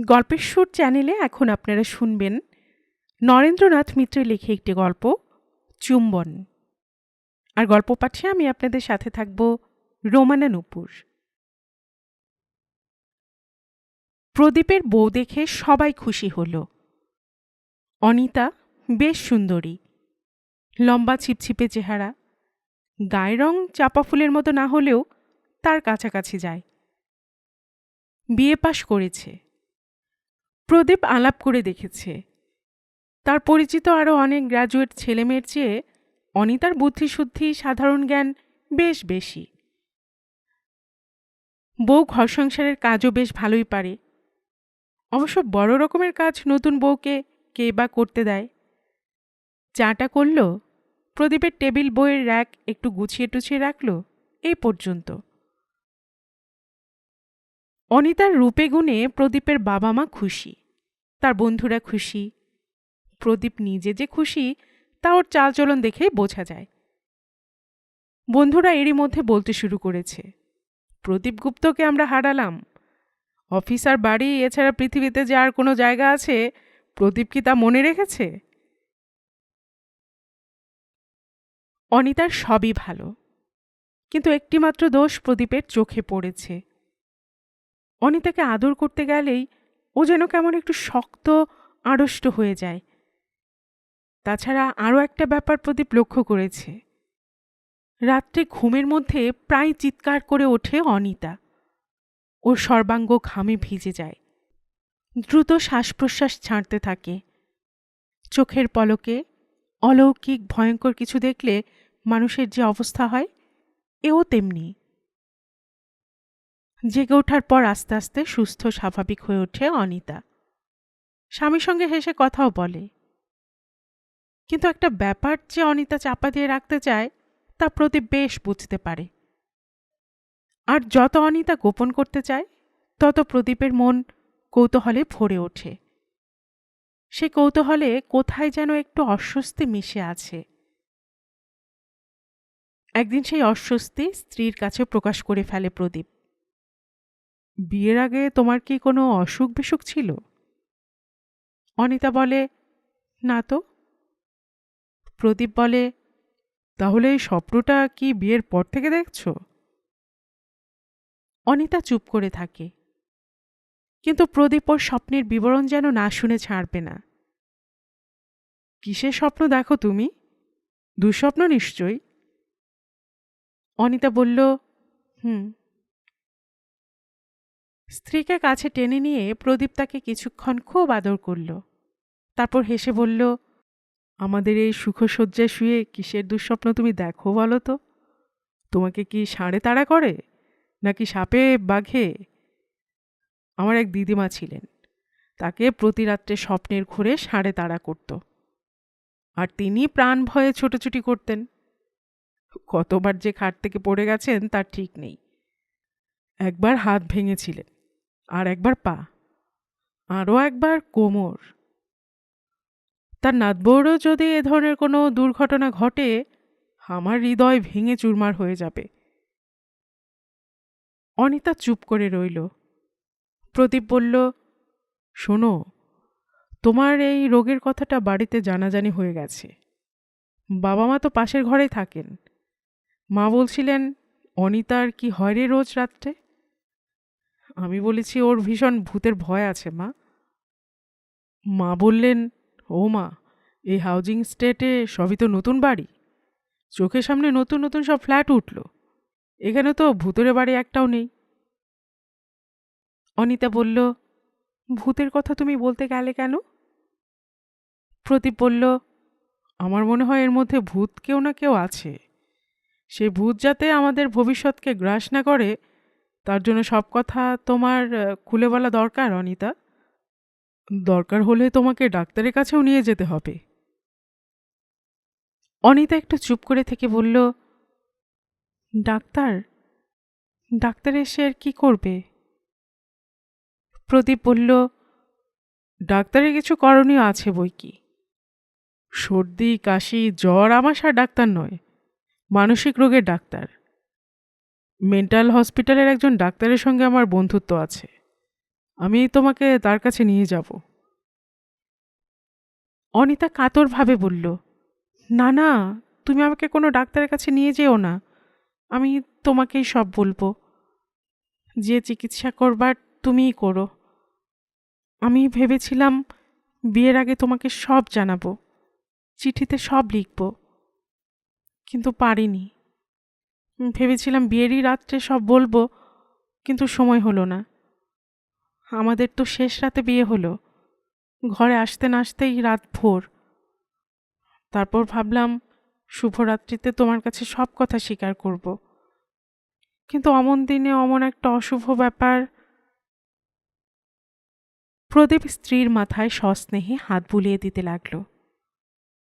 গল্পের সুর চ্যানেলে এখন আপনারা শুনবেন নরেন্দ্রনাথ মিত্রের লেখে একটি গল্প, চুম্বন। আর গল্প পাঠে আমি আপনাদের সাথে থাকব রোমানা নুপুর। প্রদীপের বউ দেখে সবাই খুশি হল। অনিতা বেশ সুন্দরী। লম্বা ছিপছিপে চেহারা। গায়ের রং চাপা ফুলের মতো না হলেও তার কাছাকাছি যায়। বিয়ে পাশ করেছে। প্রদীপ আলাপ করে দেখেছে। তার পরিচিত আরও অনেক গ্র্যাজুয়েট ছেলেমেয়ের চেয়ে অনিতার বুদ্ধিশুদ্ধি, সাধারণ জ্ঞান বেশ বেশি। বউ ঘর সংসারের কাজও বেশ ভালোই পারে। অবশ্য বড় রকমের কাজ নতুন বউকে কে বা করতে দেয়। চাটা করল, প্রদীপের টেবিল বইয়ের র্যাক একটু গুছিয়ে টুছিয়ে রাখল, এই পর্যন্ত। অনিতার রূপে গুণে প্রদীপের বাবা মা খুশি। তার বন্ধুরা খুশি। প্রদীপ নিজে যে খুশি, তা ওর চালচলন দেখেই বোঝা যায়। বন্ধুরা এরই মধ্যে বলতে শুরু করেছে, প্রদীপ গুপ্তকে আমরা হারালাম। অফিস আর বাড়ি, এছাড়া পৃথিবীতে যে আর কোনো জায়গা আছে, প্রদীপ কি তা মনে রেখেছে? অনিতার সবই ভালো, কিন্তু একটিমাত্র দোষ প্রদীপের চোখে পড়েছে। অনিতাকে আদর করতে গেলেই ও যেন কেমন একটু শক্ত, আড়ষ্ট হয়ে যায়। তাছাড়া আরও একটা ব্যাপার প্রদীপ লক্ষ্য করেছে। রাত্রে ঘুমের মধ্যে প্রায় চিৎকার করে ওঠে অনিতা। ওর সর্বাঙ্গ ঘামে ভিজে যায়। দ্রুত শ্বাস প্রশ্বাস ছাড়তে থাকে। চোখের পলকে অলৌকিক, ভয়ঙ্কর কিছু দেখলে মানুষের যে অবস্থা হয়, এও তেমনি। জেগে ওঠার পর আস্তে আস্তে সুস্থ, স্বাভাবিক হয়ে ওঠে অনিতা। স্বামীর সঙ্গে হেসে কথাও বলে। কিন্তু একটা ব্যাপার যে অনিতা চাপা দিয়ে রাখতে চায়, তা প্রদীপ বেশ বুঝতে পারে। আর যত অনিতা গোপন করতে চায়, তত প্রদীপের মন কৌতূহলে ভরে ওঠে। সে কৌতূহলে কোথায় যেন একটু অস্বস্তি মিশে আছে। একদিন সেই অস্বস্তি স্ত্রীর কাছে প্রকাশ করে ফেলে প্রদীপ। বিয়ের আগে তোমার কি কোনো অসুখ বিসুখ ছিল? অনিতা বলে, না তো। প্রদীপ বলে, তাহলে এই স্বপ্নটা কি বিয়ের পর থেকে দেখছ? অনিতা চুপ করে থাকে। কিন্তু প্রদীপ ওর স্বপ্নের বিবরণ যেন না শুনে ছাড়বে না। কিসের স্বপ্ন দেখো তুমি? দুঃস্বপ্ন নিশ্চয়ই? অনিতা বলল, হুম। স্ত্রীকে কাছে টেনে নিয়ে প্রদীপ তাকে কিছুক্ষণ খুব আদর করল। তারপর হেসে বলল, আমাদের এই সুখসজ্জায় শুয়ে কিসের দুঃস্বপ্ন তুমি দেখো বলো তো? তোমাকে কি সাড়ে তাড়া করে, নাকি সাপে বাঘে? আমার এক দিদিমা ছিলেন। তাকে প্রতি রাত্রে স্বপ্নের ঘুরে সাড়ে তাড়া করত। আর তিনি প্রাণ ভয়ে ছোটাছুটি করতেন। কতবার যে খাট থেকে পড়ে গেছেন তার ঠিক নেই। একবার হাত ভেঙেছিলেন। আর একবার পা, আরও একবার কোমর। তার নাতবৌরও যদি এ ধরনের কোনো দুর্ঘটনা ঘটে, আমার হৃদয় ভেঙে চুরমার হয়ে যাবে। অনিতা চুপ করে রইল। প্রদীপ বলল, শোনো, তোমার এই রোগের কথাটা বাড়িতে জানাজানি হয়ে গেছে। বাবা মা তো পাশের ঘরেই থাকেন। মা বলছিলেন, অনিতার কি হয় রে রোজ রাত্রে আমি বলেছি ওর ভীষণ ভূতের ভয় আছে, মা। মা বললেন, ও মা, এই হাউজিং স্টেটে সবই তো নতুন বাড়ি। চোখের সামনে নতুন নতুন সব ফ্ল্যাট উঠল। এখানে তো ভূতের বাড়ি একটাও নেই। অনিতা বলল, ভূতের কথা তুমি বলতে গেলে কেন? প্রদীপ বলল, আমার মনে হয় এর মধ্যে ভূত কেউ না কেউ আছে। সে ভূত যাতে আমাদের ভবিষ্যৎকে গ্রাস না করে তার জন্য সব কথা তোমার খুলে বলা দরকার, অনিতা। দরকার হলে তোমাকে ডাক্তারের কাছেও নিয়ে যেতে হবে। অনিতা একটু চুপ করে থেকে বলল, ডাক্তার ডাক্তার এসে আর কি করবে? প্রদীপ বলল, ডাক্তারের কিছু করণীয় আছে বই কি? সর্দি, কাশি, জ্বর আমাশার ডাক্তার নয়, মানসিক রোগের ডাক্তার। মেন্টাল হসপিটালের একজন ডাক্তারের সঙ্গে আমার বন্ধুত্ব আছে। আমি তোমাকে তার কাছে নিয়ে যাব। অনিতা কাতরভাবে বলল, না না, তুমি আমাকে কোনো ডাক্তারের কাছে নিয়ে যেও না। আমি তোমাকেই সব বলব। যে চিকিৎসা করবার তুমিই করো। আমি ভেবেছিলাম বিয়ের আগে তোমাকে সব জানাব, চিঠিতে সব লিখব। কিন্তু পারিনি। ভেবেছিলাম বিয়েরই রাত্রে সব বলব, কিন্তু সময় হলো না। আমাদের তো শেষ রাতে বিয়ে হলো। ঘরে আসতে না আসতেই রাত ভোর। তারপর ভাবলাম, শুভরাত্রিতে তোমার কাছে সব কথা স্বীকার করব। কিন্তু অমন দিনে অমন একটা অশুভ ব্যাপার। প্রদীপ স্ত্রীর মাথায় সস্নেহে হাত বুলিয়ে দিতে লাগল।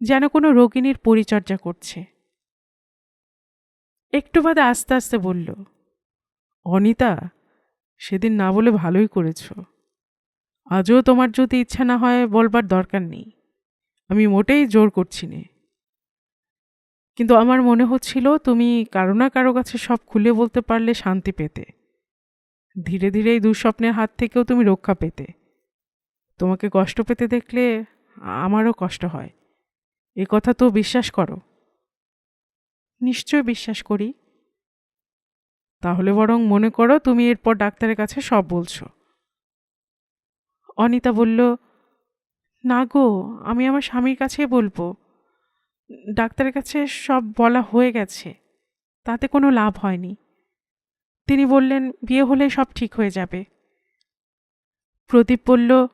যেন কোনো রোগিণীর পরিচর্যা করছে। একটু বাদে আস্তে আস্তে বলল, অনিতা, সেদিন না বলে ভালোই করেছ। আজও তোমার যদি ইচ্ছা না হয় বলবার দরকার নেই। আমি মোটেই জোর করছি নে। কিন্তু আমার মনে হচ্ছিল তুমি কারও না কারও কাছে সব খুলে বলতে পারলে শান্তি পেতে। ধীরে ধীরে এই দুঃস্বপ্নের হাত থেকেও তুমি রক্ষা পেতে। তোমাকে কষ্ট পেতে দেখলে আমারও কষ্ট হয়। এ কথা তো বিশ্বাস করো। নিশ্চয় বিশ্বাস করি। তাহলে বরং মনে করো তুমি এরপর ডাক্তারের কাছে সব বলছো। অনিতা বলল, না গো, আমি আমার স্বামীর কাছেই বলব। ডাক্তারের কাছে সব বলা হয়ে গেছে, তাতে কোনো লাভ হয়নি। তিনি বললেন, বিয়ে হলে সব ঠিক হয়ে যাবে। প্রদীপ বলল,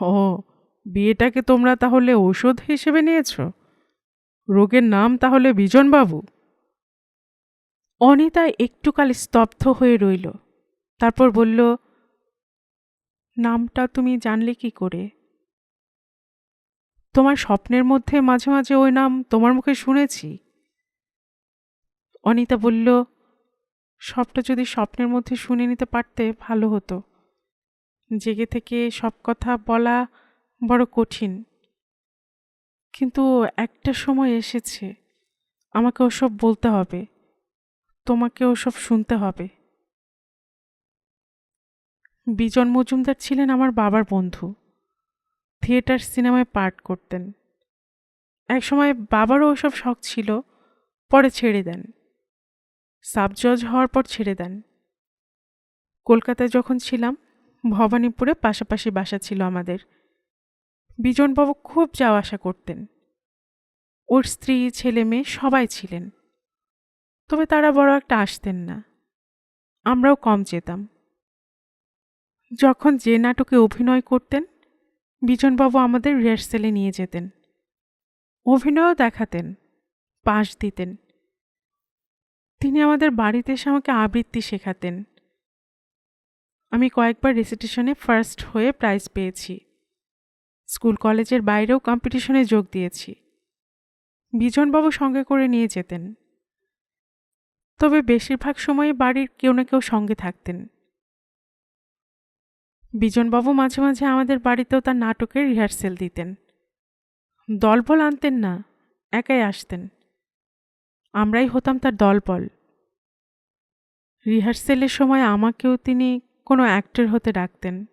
ও, বিয়েটাকে তোমরা তাহলে ওষুধ হিসেবে নিয়েছ? রোগের নাম তাহলে বিজনবাবু? অনিতা একটুকাল স্তব্ধ হয়ে রইল। তারপর বলল, নামটা তুমি জানলে কি করে? তোমার স্বপ্নের মধ্যে মাঝে মাঝে ওই নাম তোমার মুখে শুনেছি। অনিতা বলল, সবটা যদি স্বপ্নের মধ্যে শুনে নিতে পারতে ভালো হতো। জেগে থেকে সব কথা বলা বড় কঠিন। কিন্তু একটা সময় এসেছে, আমাকে ওসব বলতে হবে। তোমাকে ওসব শুনতে হবে। বিজন মজুমদার ছিলেন আমার বাবার বন্ধু। থিয়েটার সিনেমায় পার্ট করতেন। একসময় বাবারও ওসব শখ ছিল, পরে ছেড়ে দেন। সাব জজ হওয়ার পর ছেড়ে দেন। কলকাতায় যখন ছিলাম, ভবানীপুরে পাশাপাশি বাসা ছিল আমাদের। বিজনবাবু খুব যাওয়া আসা করতেন। ওর স্ত্রী, ছেলে, মেয়ে সবাই ছিলেন। তবে তারা বড় একটা আসতেন না। আমরাও কম যেতাম। যখন যে নাটকে অভিনয় করতেন, বিজনবাবু আমাদের রিহার্সেলে নিয়ে যেতেন। অভিনয়ও দেখাতেন, পাশ দিতেন। তিনি আমাদের বাড়িতে এসে আমাকে আবৃত্তি শেখাতেন। আমি কয়েকবার রেসিটেশনে ফার্স্ট হয়ে প্রাইজ পেয়েছি। স্কুল কলেজের বাইরেও কম্পিটিশনে যোগ দিয়েছি। বিজনবাবু সঙ্গে করে নিয়ে যেতেন। তবে বেশিরভাগ সময় বাড়ির কেউ না কেউ সঙ্গে থাকতেন। বিজনবাবু মাঝে মাঝে আমাদের বাড়িতেও তার নাটকের রিহার্সেল দিতেন। দলবল আনতেন না, একাই আসতেন। আমরাই হতাম তার দলবল। রিহার্সেলের সময় আমাকেও তিনি কোনো অ্যাক্টর হতে ডাকতেন।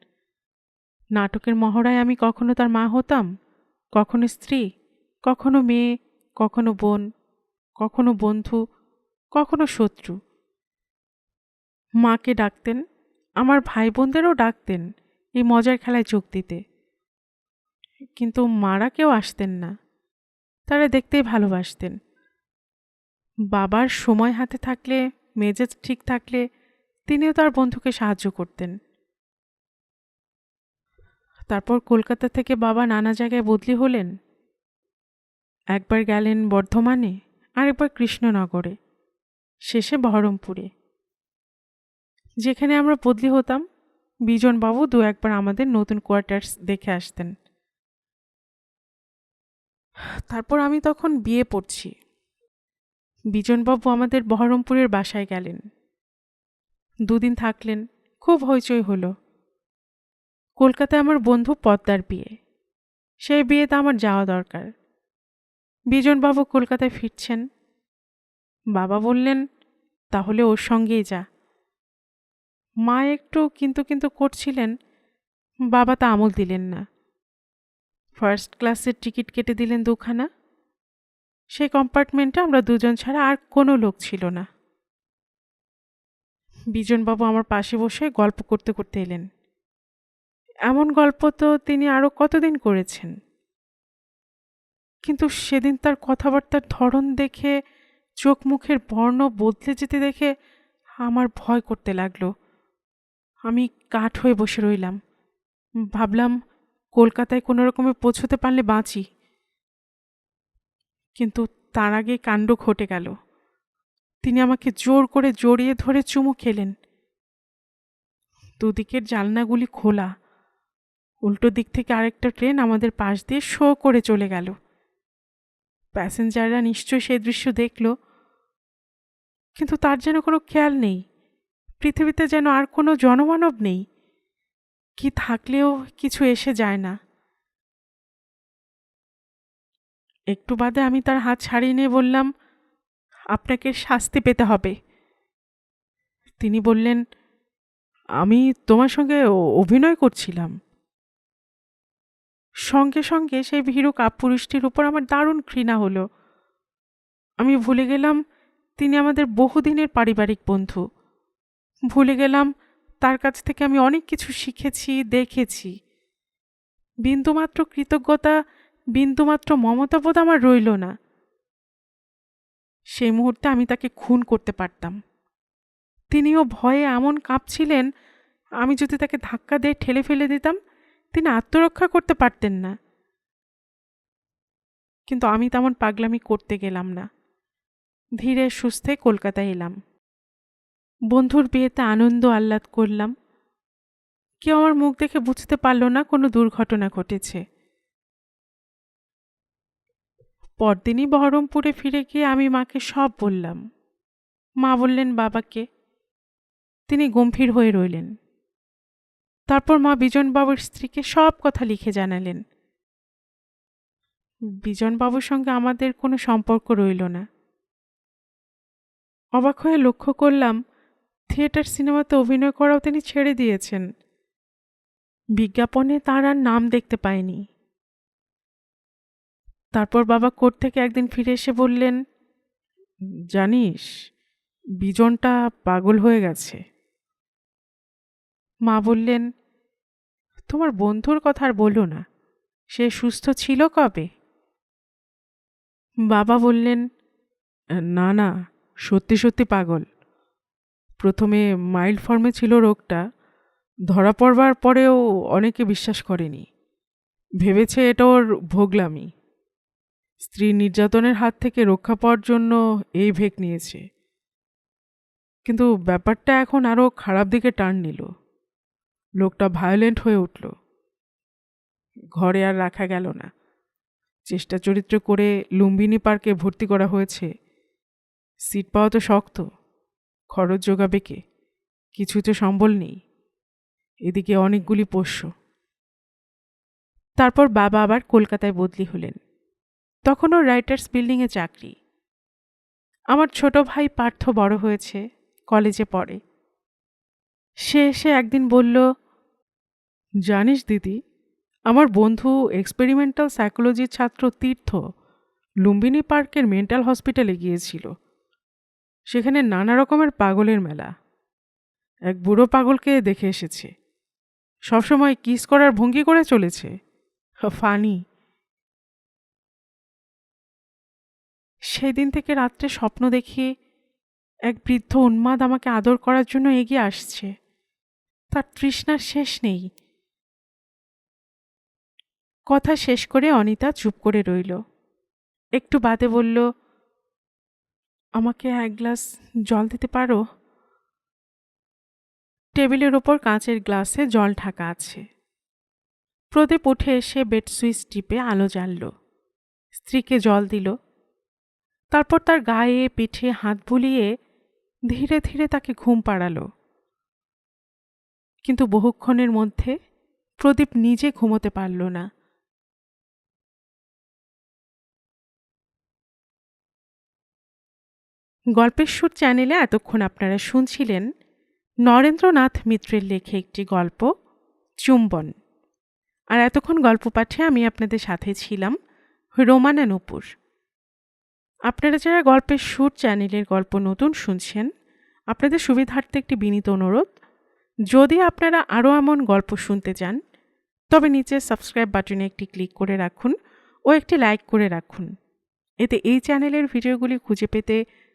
নাটকের মহড়ায় আমি কখনো তার মা হতাম, কখনো স্ত্রী, কখনো মেয়ে, কখনো বোন, কখনো বন্ধু কখনো শত্রু। মাকে ডাকতেন, আমার ভাই বোনদেরও ডাকতেন এই মজার খেলায় যোগ দিতে। কিন্তু মারা কেউ আসতেন না। তারা দেখতেই ভালোবাসতেন। বাবার সময় হাতে থাকলে, মেজাজ ঠিক থাকলে তিনিও তার বন্ধুকে সাহায্য করতেন। তারপর কলকাতা থেকে বাবা নানা জায়গায় বদলি হলেন। একবার গেলেন বর্ধমানে, আরেকবার কৃষ্ণনগরে। শেষে বহরমপুরে। যেখানে আমরা বদলি হতাম, বিজনবাবু দু একবার আমাদের নতুন কোয়ার্টার্স দেখে আসতেন। তারপর আমি তখন বিয়ে পড়ছি। বিজনবাবু আমাদের বহরমপুরের বাসায় গেলেন। দুদিন থাকলেন, খুব হইচই হলো। কলকাতায় আমার বন্ধু পদ্মার বিয়ে। সেই বিয়েতে আমার যাওয়া দরকার। বিজনবাবু কলকাতায় ফিরছেন বাবা বললেন, তাহলে ওর সঙ্গেই যা। মা একটু কিন্তু কিন্তু করছিলেন, বাবা তা আমল দিলেন না। ফার্স্ট ক্লাসের টিকিট কেটে দিলেন দুখানা। সেই কম্পার্টমেন্টে আমরা দুজন ছাড়া আর কোনো লোক ছিল না। বিজনবাবু আমার পাশে বসে গল্প করতে করতে এলেন। এমন গল্প তো তিনি আরও কতদিন করেছেন? কিন্তু সেদিন তার কথাবার্তার ধরন দেখে চোখ মুখের বর্ণ বদলে যেতে দেখে আমার ভয় করতে লাগল। আমি কাঠ হয়ে বসে রইলাম। ভাবলাম, কলকাতায় কোনো রকমে পৌঁছতে পারলে বাঁচি। কিন্তু তার আগে কাণ্ড ঘটে গেল। তিনি আমাকে জোর করে জড়িয়ে ধরে চুমু খেলেন। দুদিকের জানলাগুলি খোলা। উল্টো দিক থেকে আরেকটা ট্রেন আমাদের পাশ দিয়ে শো করে চলে গেল। প্যাসেঞ্জাররা নিশ্চয়ই সেই দৃশ্য দেখল, কিন্তু তার যেন কোনো খেয়াল নেই। পৃথিবীতে যেন আর কোনো জনমানব নেই। কি থাকলেও কিছু এসে যায় না। একটু বাদে আমি তার হাত ছাড়িয়ে নিয়ে বললাম, আপনাকে শাস্তি পেতে হবে। তিনি বললেন, আমি তোমার সঙ্গে অভিনয় করছিলাম। সঙ্গে সঙ্গে সেই ভীরু কাপুরুষটির উপর আমার দারুণ ঘৃণা হলো। আমি ভুলে গেলাম তিনি আমাদের বহুদিনের পারিবারিক বন্ধু। ভুলে গেলাম তার কাছ থেকে আমি অনেক কিছু শিখেছি, দেখেছি। বিন্দুমাত্র কৃতজ্ঞতা, বিন্দুমাত্র মমতাবোধ আমার রইল না। সেই মুহূর্তে আমি তাকে খুন করতে পারতাম। তিনিও ভয়ে এমন কাঁপছিলেন, আমি যদি তাকে ধাক্কা দিয়ে ঠেলে ফেলে দিতাম তিনি আত্মরক্ষা করতে পারতেন না। কিন্তু আমি তেমন পাগলামি করতে গেলাম না। ধীরে সুস্থে কলকাতায় এলাম। বন্ধুর বিয়েতে আনন্দ আহ্লাদ করলাম। কেউ আমার মুখ দেখে বুঝতে পারল না কোনো দুর্ঘটনা ঘটেছে। পরদিনই বহরমপুরে ফিরে গিয়ে আমি মাকে সব বললাম। মা বললেন, বাবাকে। তিনি গম্ভীর হয়ে রইলেন। তারপর মা বিজনবাবুর স্ত্রীকে সব কথা লিখে জানালেন। বিজনবাবুর সঙ্গে আমাদের কোনো সম্পর্ক রইল না। অবাক হয়ে লক্ষ্য করলাম, থিয়েটার সিনেমাতে অভিনয় করাও তিনি ছেড়ে দিয়েছেন। বিজ্ঞাপনে তার আর নাম দেখতে পাইনি। তারপর বাবা কোর্ট থেকে একদিন ফিরে এসে বললেন, জানিস, বিজনটা পাগল হয়ে গেছে। মা বললেন তোমার বন্ধুর কথা আর বলো না। সে সুস্থ ছিল কবে? বাবা বললেন, না না, সত্যি সত্যি পাগল। প্রথমে মাইল্ড ফর্মে ছিল রোগটা, ধরা পড়বার পরেও অনেকে বিশ্বাস করেনি। ভেবেছে এটা ওর ভোগলামি। স্ত্রী নির্যাতনের হাত থেকে রক্ষা পাওয়ার জন্য এই ভেক নিয়েছে। কিন্তু ব্যাপারটা এখন আরও খারাপ দিকে টার্ন নিল। লোকটা ভায়োলেন্ট হয়ে উঠল। ঘরে আর রাখা গেল না। চেষ্টা চরিত্র করে লুম্বিনী পার্কে ভর্তি করা হয়েছে। সিট পাওয়া তো শক্ত। খরচ যোগাবে কে? কিছু তো সম্বল নেই। এদিকে অনেকগুলি পোষ্য। তারপর বাবা আবার কলকাতায় বদলি হলেন। তখনও রাইটার্স বিল্ডিংয়ে চাকরি। আমার ছোট ভাই পার্থ বড় হয়েছে কলেজে পড়ে। সে এসে একদিন বলল জানিস দিদি, আমার বন্ধু এক্সপেরিমেন্টাল সাইকোলজির ছাত্র তীর্থ লুম্বিনী পার্কের মেন্টাল হসপিটালে গিয়েছিল। সেখানে নানা রকমের পাগলের মেলা। এক বুড়ো পাগলকে দেখে এসেছে। সবসময় কিস করার ভঙ্গি করে চলেছে। ফানি। সেই দিন থেকে রাত্রে স্বপ্ন দেখি এক বৃদ্ধ উন্মাদ আমাকে আদর করার জন্য এগিয়ে আসছে। তার তৃষ্ণার শেষ নেই। কথা শেষ করে অনিতা চুপ করে রইল। একটু বাদে বলল, আমাকে এক গ্লাস জল দিতে পারো? টেবিলের ওপর কাঁচের গ্লাসে জল ঢাকা আছে। প্রদীপ উঠে এসে বেড সুইচ টিপে আলো জ্বালল। স্ত্রীকে জল দিল। তারপর তার গায়ে, পিঠে হাত বুলিয়ে ধীরে ধীরে তাকে ঘুম পাড়ালো। কিন্তু বহুক্ষণের মধ্যে প্রদীপ নিজে ঘুমোতে পারল না। গল্পের সুর চ্যানেলে এতক্ষণ আপনারা শুনছিলেন নরেন্দ্রনাথ মিত্রের লেখে একটি গল্প, চুম্বন। আর এতক্ষণ গল্প পাঠে আমি আপনাদের সাথে ছিলাম রোমানা নূপুর। আপনারা যারা গল্পের সুর চ্যানেলের গল্প নতুন শুনছেন, আপনাদের সুবিধার্থে একটি বিনীত অনুরোধ, যদি আপনারা আরও এমন গল্প শুনতে চান, তবে নিচে সাবস্ক্রাইব বাটনে একটি ক্লিক করে রাখুন ও একটি লাইক করে রাখুন। এতে এই চ্যানেলের ভিডিওগুলি খুঁজে পেতে